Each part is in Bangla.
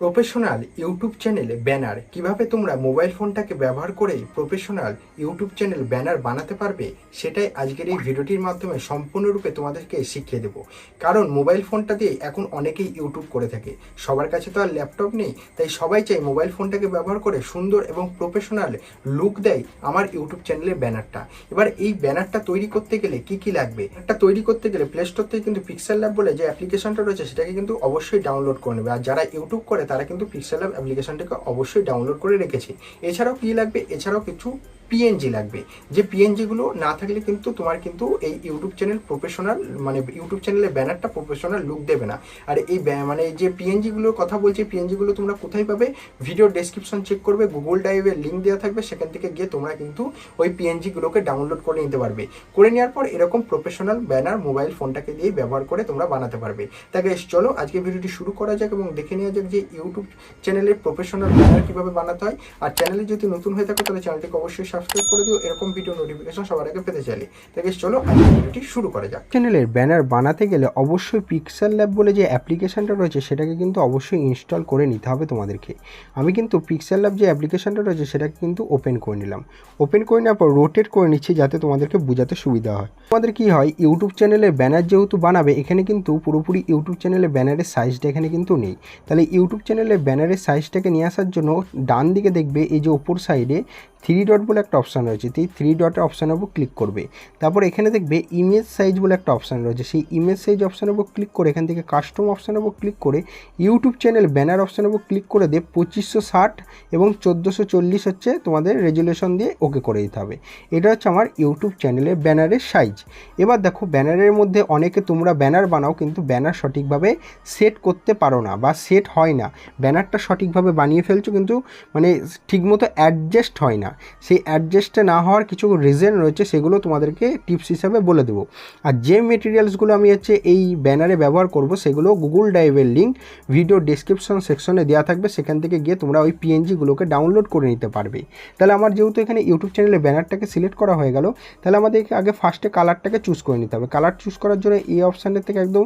প্রফেশনাল ইউটিউব চ্যানেলে ব্যানার। কীভাবে তোমরা মোবাইল ফোনটাকে ব্যবহার করে প্রফেশনাল ইউটিউব চ্যানেল ব্যানার বানাতে পারবে, সেটাই আজকের এই ভিডিওটির মাধ্যমে সম্পূর্ণরূপে তোমাদেরকে শিখিয়ে দেবো। কারণ মোবাইল ফোনটা দিয়ে এখন অনেকেই ইউটিউব করে থাকে। সবার কাছে তো আর ল্যাপটপ নেই, তাই সবাই চাই মোবাইল ফোনটাকে ব্যবহার করে সুন্দর এবং প্রফেশনাল লুক দেয় আমার ইউটিউব চ্যানেলের ব্যানারটা। এবার এই ব্যানারটা তৈরি করতে গেলে কি কি লাগবে? একটা তৈরি করতে গেলে প্লে স্টোর থেকে কিন্তু পিক্সেল ল্যাব বলে যে অ্যাপ্লিকেশনটা রয়েছে, সেটাকে কিন্তু অবশ্যই ডাউনলোড করে নেবে। আর যারা ইউটিউব করে তারা কিন্তু পিক্সেল অ্যাপ অ্যাপ্লিকেশনটাকে অবশ্যই ডাউনলোড করে রেখেছে। এছাড়াও কী লাগবে? এছাড়াও কিছু পিএনজি লাগবে। যে পিএনজিগুলো না থাকলে কিন্তু তোমার কিন্তু এই ইউটিউব চ্যানেল প্রফেশনাল মানে ইউটিউব চ্যানেলের ব্যানারটা প্রফেশনাল লুক দেবে না। আর এই মানে যে পিএনজিগুলোর কথা বলছি পিএনজিগুলো তোমরা কোথায় পাবে? ভিডিও ডেসক্রিপশন চেক করবে গুগল ড্রাইভের লিঙ্ক দেওয়া থাকবে, সেখান থেকে গিয়ে তোমরা কিন্তু ওই পিএনজিগুলোকে ডাউনলোড করে নিতে পারবে। করে নেওয়ার পর এরকম প্রফেশনাল ব্যানার মোবাইল ফোনটাকে দিয়ে ব্যবহার করে তোমরা বানাতে পারবে। তাকে চলো আজকে ভিডিওটি শুরু করা যাক এবং দেখে নেওয়া যাক যে ইউটিউব চ্যানেলের প্রফেশনাল ব্যানার কীভাবে বানাতে হয়। আর চ্যানেলে যদি নতুন হয়ে থাকো, তাহলে চ্যানেলটিকে অবশ্যই সাবস্ক্রাইব করে দিও, এরকম ভিডিও নোটিফিকেশন সবার আগে পেতে চাইলে। তাকে চলো ভিডিওটি শুরু করা যাক। চ্যানেলের ব্যানার বানাতে গেলে অবশ্যই পিক্সেল ল্যাব বলে যে অ্যাপ্লিকেশনটা রয়েছে, সেটাকে কিন্তু অবশ্যই ইনস্টল করে নিতে হবে তোমাদেরকে। আমি কিন্তু পিক্সেল ল্যাব যে অ্যাপ্লিকেশনটা রয়েছে, সেটাকে কিন্তু ওপেন করে নিলাম। ওপেন করে নেওয়ার পর রোটেট করে নিচ্ছি যাতে তোমাদেরকে বোঝাতে সুবিধা হয়। তোমাদের কি হয় ইউটিউব চ্যানেলের ব্যানার যেহেতু বানাবে, এখানে কিন্তু পুরোপুরি ইউটিউব চ্যানেলের ব্যানারের সাইজটা এখানে কিন্তু নেই। তাহলে ইউটিউব চ্যানেলের ব্যানারের সাইজটাকে নিয়ে আসার জন্য ডান দিকে দেখবে, এই যে ওপর সাইডে থ্রি ডট বলে একটা অপশান রয়েছে। এই থ্রি ডটের অপশানের উপর ক্লিক করবে। তারপর এখানে দেখবে ইমেজ সাইজ বলে একটা অপশান রয়েছে। সেই ইমেজ সাইজ অপশানের উপর ক্লিক করে এখান থেকে কাস্টম অপশানের উপর ক্লিক করে ইউটিউব চ্যানেল ব্যানার অপশানের উপর ক্লিক করে দিয়ে পঁচিশশো ষাট এবং চোদ্দোশো চল্লিশ হচ্ছে তোমাদের রেজুলেশন দিয়ে ওকে করে দিতে হবে। এটা হচ্ছে আমার ইউটিউব চ্যানেলের ব্যানারের সাইজ এবার দেখো ব্যানারের মধ্যে অনেকে তোমরা ব্যানার বানাও কিন্তু ব্যানার সঠিকভাবে সেট করতে পারো না বা সেট হয় না। ব্যানারটা সঠিকভাবে বানিয়ে ফেলছো কিন্তু মানে ঠিকমতো অ্যাডজাস্ট হয় না। সেই অ্যাডজাস্টে না হওয়ার কিছু রিজন রয়েছে, সেগুলো তোমাদেরকে টিপস হিসাবে বলে দেবো। আর যে মেটেরিয়ালসগুলো আমি হচ্ছে এই ব্যানারে ব্যবহার করব, সেগুলো গুগল ড্রাইভের লিঙ্ক ভিডিও ডিসক্রিপশন সেকশনে দেওয়া থাকবে। সেখান থেকে গিয়ে তোমরা ওই পিএনজিগুলোকে ডাউনলোড করে নিতে পারবে। তাহলে আমার যেহেতু এখানে ইউটিউব চ্যানেলে ব্যানারটাকে সিলেক্ট করা হয়ে গেল, তাহলে আমাদেরকে আগে ফার্স্টে কালারটাকে চুজ করে নিতে হবে। কালার চুজ করার জন্য এই অপশানের থেকে একদম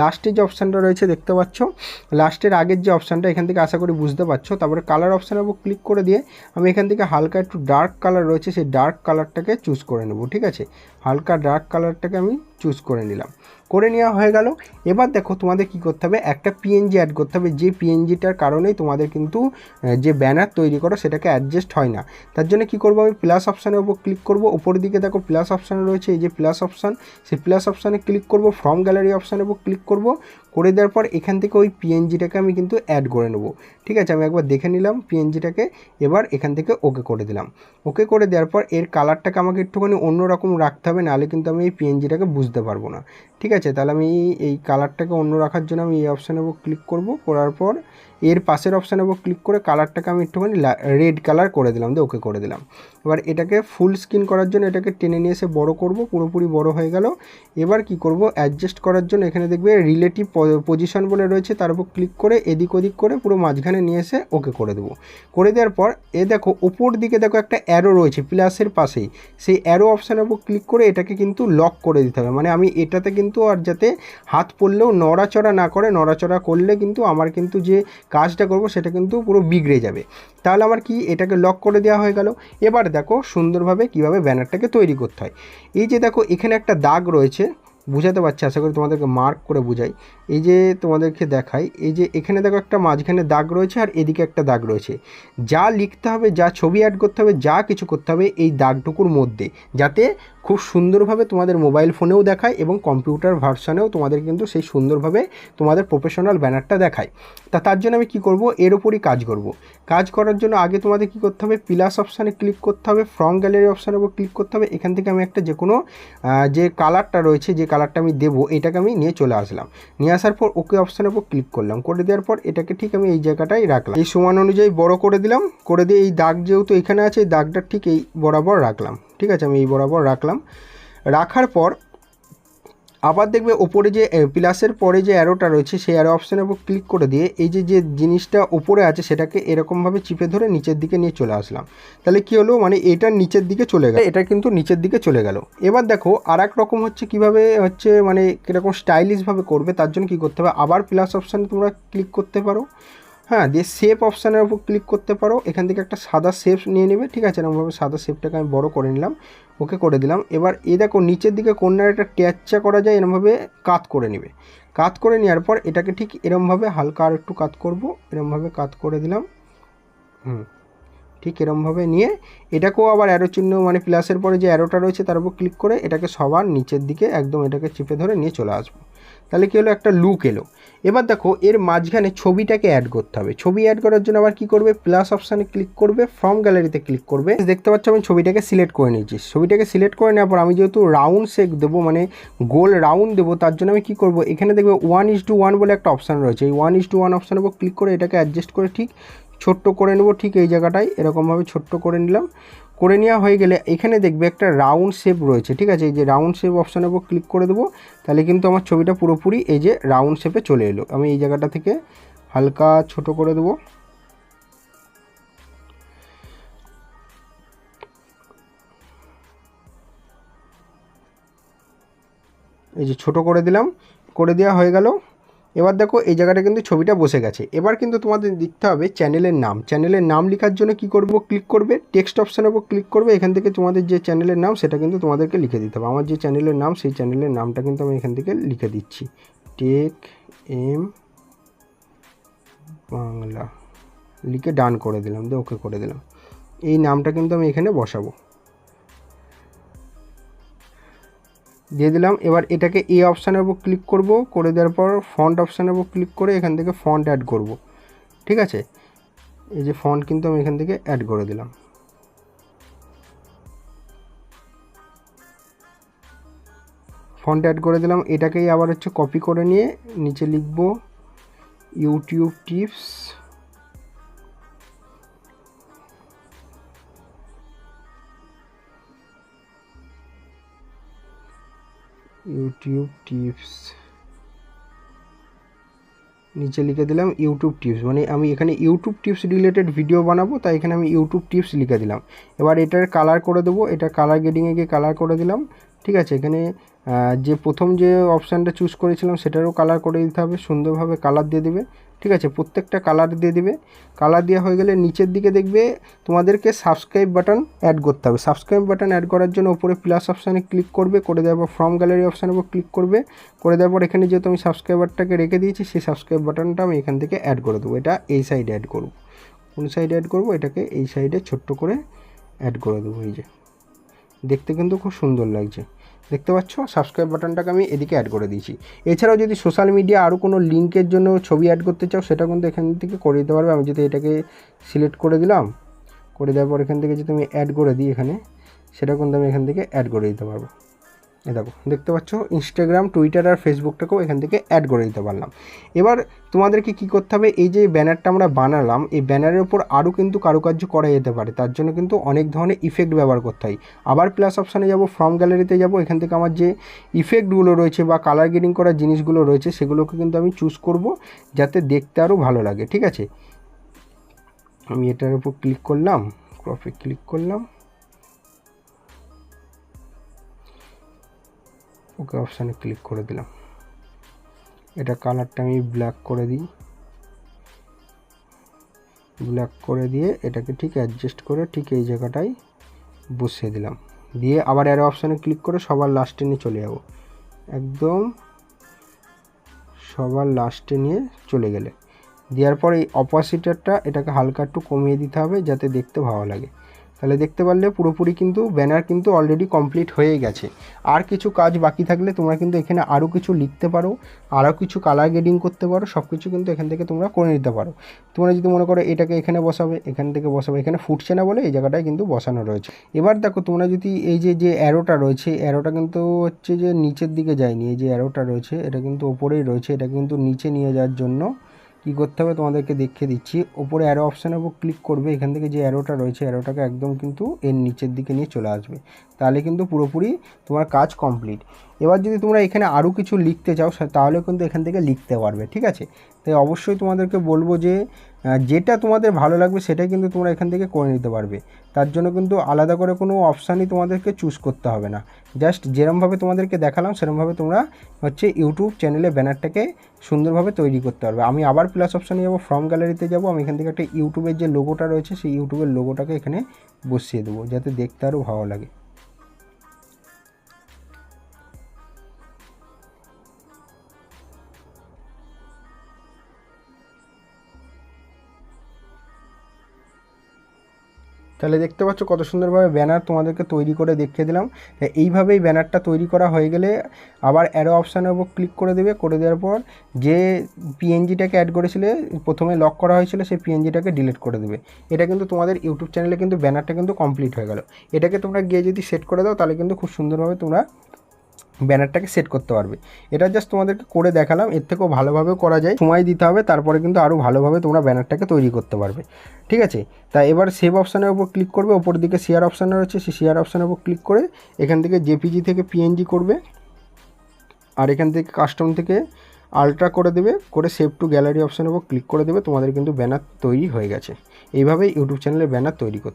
লাস্টে যে অপশানটা রয়েছে, দেখতে পাচ্ছ? লাস্টের আগের যে অপশানটা এখান থেকে আশা করি বুঝতে পারছ। তারপরে কালার অপশানের উপর ক্লিক করে দিয়ে আমি এখান থেকে হালকা একটু ডার্ক কালার রয়েছে সেই ডার্ক কালারটাকে চুজ করে নেব ঠিক আছে? হালকা ডার্ক কালারটাকে আমি চুজ করে নিলাম। করে নেওয়া হয়ে গেল। এবার দেখো তোমাদের কি করতে হবে? একটা পিএনজি অ্যাড করতে হবে। যে পিএনজিটার কারণেই তোমাদের কিন্তু যে ব্যানার তৈরি করো সেটাকে অ্যাডজাস্ট হয় না। তার জন্য কি করব আমি? প্লাস অপশানের উপর ক্লিক করব। উপরের দিকে দেখো প্লাস অপশান রয়েছে। এই যে প্লাস অপশান সেই প্লাস অপশানে ক্লিক করব। ফ্রম গ্যালারি অপশানের উপর ক্লিক করব। করে দেওয়ার পর এখান থেকে ওই পিএনজিটাকে আমি কিন্তু অ্যাড করে নেব। ঠিক আছে? আমি একবার দেখে নিলাম পিএনজিটাকে এবার এখান থেকে ওকে করে দিলাম। ওকে করে দেওয়ার পর এর কালারটাকে আমাকে একটুখানি অন্যরকম রাখতে হবে নাহলে কিন্তু আমি এই পিএনজিটাকে বুঝতে পারব না। ঠিক আছে? তাহলে আমি এই কালারটাকে অন্য রাখার জন্য আমি এই অপশানে ক্লিক করব। করার পর এর পাশের অপশানের উপর ক্লিক করে কালারটাকে আমি একটুখানি রেড কালার করে দিলাম, দিয়ে ওকে করে দিলাম। এবার এটাকে ফুল স্ক্রিন করার জন্য এটাকে টেনে নিয়ে এসে বড় করব, পুরোপুরি বড় হয়ে গেল। এবার কি করব? অ্যাডজাস্ট করার জন্য এখানে দেখবে রিলেটিভ পজিশন বলে রয়েছে, তার উপর ক্লিক করে এদিক ওদিক করে পুরো মাঝখানে নিয়ে এসে ওকে করে দেবো। করে দেওয়ার পর এ দেখো ওপর দিকে দেখো একটা অ্যারো রয়েছে প্লাসের পাশেই। সেই অ্যারো অপশানের উপর ক্লিক করে এটাকে কিন্তু লক করে দিতে হবে। মানে আমি এটাতে কিন্তু আর যাতে হাত পড়লেও নড়াচড়া না করে, নড়াচড়া করলে কিন্তু আমার কিন্তু যে কাজটা করব সেটা কিন্তু পুরো বিগড়ে যাবে। তাহলে আমার কি এটাকে লক করে দেওয়া হয়ে গেল? এবার দেখো সুন্দরভাবে কীভাবে ব্যানারটাকে তৈরি করতে হয়। এই যে দেখো এখানে একটা দাগ রয়েছে, বুঝাতে পারছি, আশা করি তোমাদেরকে মার্ক করে বুঝাই। এই যে তোমাদেরকে দেখাই, এই যে এখানে দেখো একটা মাঝখানে দাগ রয়েছে আর এদিকে একটা দাগ রয়েছে। যা লিখতে হবে, যা ছবি অ্যাড করতে হবে, যা কিছু করতে হবে এই দাগটুকুর মধ্যে, যাতে খুব সুন্দরভাবে তোমাদের মোবাইল ফোনেও দেখায় এবং কম্পিউটার ভার্সানেও তোমাদের কিন্তু সেই সুন্দরভাবে তোমাদের প্রফেশনাল ব্যানারটা দেখায়। তা তার জন্য আমি কি করব? এর ওপরই কাজ করব। কাজ করার জন্য আগে তোমাদের কি করতে হবে? প্লাস অপশানে ক্লিক করতে হবে ফ্রম গ্যালারি অপশানের উপর ক্লিক করতে হবে। এখান থেকে আমি একটা যে কোনো যে কালারটা রয়েছে, যে কালারটা আমি দেবো, এটাকে আমি নিয়ে চলে আসলাম। নিয়ে আসার পর ওকে অপশানের উপর ক্লিক করলাম। করে দেওয়ার পর এটাকে ঠিক আমি এই জায়গাটাই রাখলাম। এই সমান অনুযায়ী বড় করে দিলাম। করে দিয়ে এই দাগ যেহেতু এখানে আছে, এই দাগটা ঠিক এই বরাবর রাখলাম। ঠিক আছে, আমি এই বরাবর রাখলাম। রাখার পর আবার দেখবে ওপরে যে প্লাসের পরে যে অ্যারোটা রয়েছে, সেই অ্যারো অপশানের উপর ক্লিক করে দিয়ে এই যে যে জিনিসটা ওপরে আছে, সেটাকে এরকমভাবে চিপে ধরে নিচের দিকে নিয়ে চলে আসলাম। তাহলে কি হলো? মানে এটা নিচের দিকে চলে গেল। এটা কিন্তু নিচের দিকে চলে গেল। এবার দেখো আর রকম হচ্ছে কীভাবে হচ্ছে মানে কীরকম স্টাইলিশভাবে করবে, তার জন্য কী করতে হবে? আবার প্লাস অপশানে তোমরা ক্লিক করতে পারো। হ্যাঁ দিয়ে সেভ অপশানের উপর ক্লিক করতে পারো। এখান থেকে একটা সাদা সেভ নিয়ে নেবে, ঠিক আছে? এরকমভাবে সাদা সেভটাকে আমি বড় করে নিলাম। ওকে করে দিলাম। এবার এ দেখো, নিচের দিকে কন্যার একটা ট্যাচা করা যায় এরমভাবে কাত করে নেবে। কাত করে নেওয়ার পর এটাকে ঠিক এরমভাবে হালকা আর একটু কাত করব। এরমভাবে কাত করে দিলাম। হুম, ঠিক এরমভাবে নিয়ে এটাকেও আবার অ্যারো চিহ্ন মানে প্লাসের পরে যে অ্যারোটা রয়েছে, তার উপর ক্লিক করে এটাকে সবার নিচের দিকে একদম এটাকে চিপে ধরে নিয়ে চলে আসব। তাহলে কী হলো? একটা লুক এলো। এবার দেখো, এর মাঝখানে ছবিটাকে অ্যাড করতে হবে। ছবি অ্যাড করার জন্য আবার কি করবে? প্লাস অপশানে ক্লিক করবে ফ্রম গ্যালারিতে ক্লিক করবে। দেখতে পাচ্ছ আমি ছবিটাকে সিলেক্ট করে নিয়েছি। ছবিটাকে সিলেক্ট করে নেওয়ার পর আমি যেহেতু রাউন্ড শেক দেবো মানে গোল রাউন্ড দেবো, তার জন্য আমি কী করব? এখানে দেখবে ওয়ান ইস টু ওয়ান বলে একটা অপশান রয়েছে। এই ওয়ান ইস টু ওয়ান অপশানের উপর ক্লিক করে এটাকে অ্যাডজাস্ট করে ঠিক ছোট্ট করে নেব ঠিক এই জায়গাটায়। এরকমভাবে ছোট্ট করে নিলাম। করে নেওয়া হয়ে গেলে এখানে দেখবে একটা রাউন্ড শেপ রয়েছে, ঠিক আছে? এই যে রাউন্ড শেপ অপশানের উপর ক্লিক করে দেবো, তাহলে কিন্তু আমার ছবিটা পুরোপুরি এই যে রাউন্ড শেপে চলে এলো। আমি এই জায়গাটা থেকে হালকা ছোট করে দেবো। এই যে ছোট করে দিলাম, করে দেওয়া হয়ে গেল। এবার দেখো, এই জায়গাটা কিন্তু ছবিটা বসে গেছে। এবার কিন্তু তোমাদের লিখতে হবে চ্যানেলের নাম। চ্যানেলের নাম লেখার জন্য কি করব? ক্লিক করবে। টেক্সট অপশানের উপর ক্লিক করবে। এখান থেকে তোমাদের যে চ্যানেলের নাম, সেটা কিন্তু তোমাদেরকে লিখে দিতে হবে। আমার যে চ্যানেলের নাম, সেই চ্যানেলের নামটা কিন্তু আমি এখান থেকে লিখে দিচ্ছি। Tech M Bangla. লিখে ডান করে দিলাম দিয়ে ওকে করে দিলাম। এই নামটা কিন্তু আমি এখানে বসাবো। দিয়ে দিলাম। এবার এটাকে এ অপশানের উপর ক্লিক করব। করে দেওয়ার পর ফন্ট অপশানের উপর ক্লিক করে এখান থেকে ফন্ট অ্যাড করব। ঠিক আছে? এই যে ফন্ট কিন্তু আমি এখান থেকে অ্যাড করে দিলাম। ফন্ট অ্যাড করে দিলাম। এটাকেই আবার হচ্ছে কপি করে নিয়ে নিচে লিখব ইউটিউব টিপস ইউটিউব টিপস। নিচে লিখে দিলাম ইউটিউব টিপস মানে আমি এখানে ইউটিউব টিপস রিলেটেড ভিডিও বানাবো, তাই এখানে আমি ইউটিউব টিপস লিখে দিলাম। এবার এটার কালার করে দেবো, এটা কালার গেডিংয়ে গিয়ে কালার করে দিলাম, ঠিক আছে? এখানে যে প্রথম যে অপশানটা চুজ করেছিলাম, সেটারও কালার করে দিতে হবে, সুন্দরভাবে কালার দিয়ে দেবে। ঠিক আছে? প্রত্যেকটা কালার দিয়ে দিবে। কালার দেওয়া হয়ে গেলে নিচের দিকে দেখবে তোমাদেরকে সাবস্ক্রাইব বাটন অ্যাড করতে হবে। সাবস্ক্রাইব বাটন অ্যাড করার জন্য ওপরে প্লাস অপশানে ক্লিক করবে, করে দেওয়ার পর ফর্ম গ্যালারি অপশানের উপর ক্লিক করবে, করে দেওয়ার পর এখানে যেহেতু আমি সাবস্ক্রাইবারটাকে রেখে দিয়েছি, সেই সাবস্ক্রাইব বাটনটা আমি এখান থেকে অ্যাড করে দেবো। এটা এই সাইডে অ্যাড করব। কোন সাইডে অ্যাড করব? এটাকে এই সাইডে ছোট্ট করে অ্যাড করে দেবো। এই যে। দেখতে কিন্তু খুব সুন্দর লাগছে। দেখতে পাচ্ছ? সাবস্ক্রাইব বাটনটাকে আমি এদিকে অ্যাড করে দিয়েছি। এছাড়াও যদি সোশ্যাল মিডিয়া আরও কোনো লিঙ্কের জন্য ছবি অ্যাড করতে চাও, সেটা কিন্তু এখান থেকে করে দিতে পারবে। আমি যদি এটাকে সিলেক্ট করে দিলাম, করে দেওয়ার পর এখান থেকে যদি আমি অ্যাড করে দিই এখানে, সেটা কিন্তু আমি এখান থেকে অ্যাড করে দিতে পারব। দেখো, দেখতে পাচ্ছ ইনস্টাগ্রাম টুইটার আর ফেসবুকটাকেও এখান থেকে অ্যাড করে দিতে পারলাম। এবার তোমাদেরকে কি করতে হবে, এই যে ব্যানারটা আমরা বানালাম, এই ব্যানারের উপর আরও কিন্তু কারুকার্য করা যেতে পারে। তার জন্য কিন্তু অনেক ধরনের ইফেক্ট ব্যবহার করতে হয়। আবার প্লাস অপশানে যাব ফ্রম গ্যালারিতে যাব, এখান থেকে আমার যে ইফেক্টগুলো রয়েছে বা কালার গ্রেডিং করা জিনিসগুলো রয়েছে, সেগুলোকে কিন্তু আমি চুজ করব, যাতে দেখতে আরও ভালো লাগে, ঠিক আছে? আমি এটার উপর ক্লিক করলাম ক্রপে ক্লিক করলাম। ওকে অপশানে ক্লিক করে দিলাম। এটা কালারটা আমি ব্ল্যাক করে দিই। ব্ল্যাক করে দিয়ে এটাকে ঠিক অ্যাডজাস্ট করে ঠিক এই জায়গাটায় বসিয়ে দিলাম। দিয়ে আবার অ্যারো অপশানে ক্লিক করে সবার লাস্টে নিয়ে চলে যাব। একদম সবার লাস্টে নিয়ে চলে গেলে। দেওয়ার পর এই অপোজিটারটা এটাকে হালকা একটু কমিয়ে দিতে হবে যাতে দেখতে ভালো লাগে। তাহলে দেখতে পারলে পুরোপুরি কিন্তু ব্যানার কিন্তু অলরেডি কমপ্লিট হয়ে গেছে। আর কিছু কাজ বাকি থাকলে তোমরা কিন্তু এখানে আরও কিছু লিখতে পারো আরও কিছু কালার গ্রেডিং করতে পারো সব কিছু কিন্তু এখান থেকে তোমরা করে নিতে পারো। তোমরা যদি মনে করো এটাকে এখানে বসাবে, এখান থেকে বসাবে, এখানে ফুটছে না বলে এই জায়গাটায় কিন্তু বসানো রয়েছে। এবার দেখো তোমরা যদি এই যে যে অ্যারোটা রয়েছে অ্যারোটা কিন্তু হচ্ছে যে নিচের দিকে যায়নি, এই যে অ্যারোটা রয়েছে, এটা কিন্তু ওপরেই রয়েছে এটা কিন্তু নিচে নিয়ে যাওয়ার জন্য কী করতে হবে তোমাদেরকে দেখিয়ে দিচ্ছি। ওপরে অ্যারো অপশানের উপর ক্লিক করবে, এখান থেকে যে অ্যারোটা রয়েছে অ্যারোটাকে একদম কিন্তু এর নিচের দিকে নিয়ে চলে আসবে। তাহলে কিন্তু পুরোপুরি তোমার কাজ কমপ্লিট এবার যদি তোমরা এখানে আরও কিছু লিখতে চাও তাহলে কিন্তু এখান থেকে লিখতে পারবে, ঠিক আছে? তাই অবশ্যই তোমাদেরকে বলব যে যেটা তোমাদের ভালো লাগবে সেটাই কিন্তু তোমরা এখান থেকে করে নিতে পারবে। তার জন্য কিন্তু আলাদা করে কোনো অপশানই তোমাদেরকে চুজ করতে হবে না। জাস্ট যেরমভাবে তোমাদেরকে দেখালাম, সেরমভাবে তোমরা হচ্ছে ইউটিউব চ্যানেলে ব্যানারটাকে সুন্দরভাবে তৈরি করতে পারবে। আমি আবার প্লাস অপশানে যাব ফ্রম গ্যালারিতে যাব। আমি এখান থেকে একটা ইউটিউবের যে লোগোটা রয়েছে, সেই ইউটিউবের লোগোটাকে এখানে বসিয়ে দেবো, যাতে দেখতে আরও ভালো লাগে। তাহলে দেখতে পাচ্ছ কত সুন্দরভাবে ব্যানার তোমাদেরকে তৈরি করে দেখিয়ে দিলাম। এইভাবেই ব্যানারটা তৈরি করা হয়ে গেলে আবার অ্যারো অপশানের উপর ক্লিক করে দেবে। করে দেওয়ার পর যে পিএনজিটাকে অ্যাড করেছিলে, প্রথমে লক করা হয়েছিল, সেই পিএনজিটাকে ডিলিট করে দেবে। এটা কিন্তু তোমাদের ইউটিউব চ্যানেলে কিন্তু ব্যানারটা কিন্তু কমপ্লিট হয়ে গেল। এটাকে তোমরা গিয়ে যদি সেট করে দাও, তাহলে কিন্তু খুব সুন্দরভাবে তোমরা ব্যানারটাকে সেট করতে পারবে। এটা জাস্ট তোমাদেরকে করে দেখালাম, এর থেকেও ভালোভাবেও করা যায়। সময় দিতে হবে, তারপরে কিন্তু আরও ভালোভাবে তোমরা ব্যানারটাকে তৈরি করতে পারবে। ঠিক আছে? তা এবার সেভ অপশানের উপর ক্লিক করবে, ওপর দিকে শেয়ার অপশান রয়েছে, সেই শেয়ার অপশানের উপর ক্লিক করে এখান থেকে জেপিজি থেকে পিএনজি করবে। আর এখান থেকে কাস্টম থেকে আলট্রা করে দেবে, করে সেভ টু গ্যালারি অপশানের উপর ক্লিক করে দেবে, তোমাদের কিন্তু ব্যানার তৈরি হয়ে গেছে। এইভাবেই ইউটিউব চ্যানেলে ব্যানার তৈরি করতে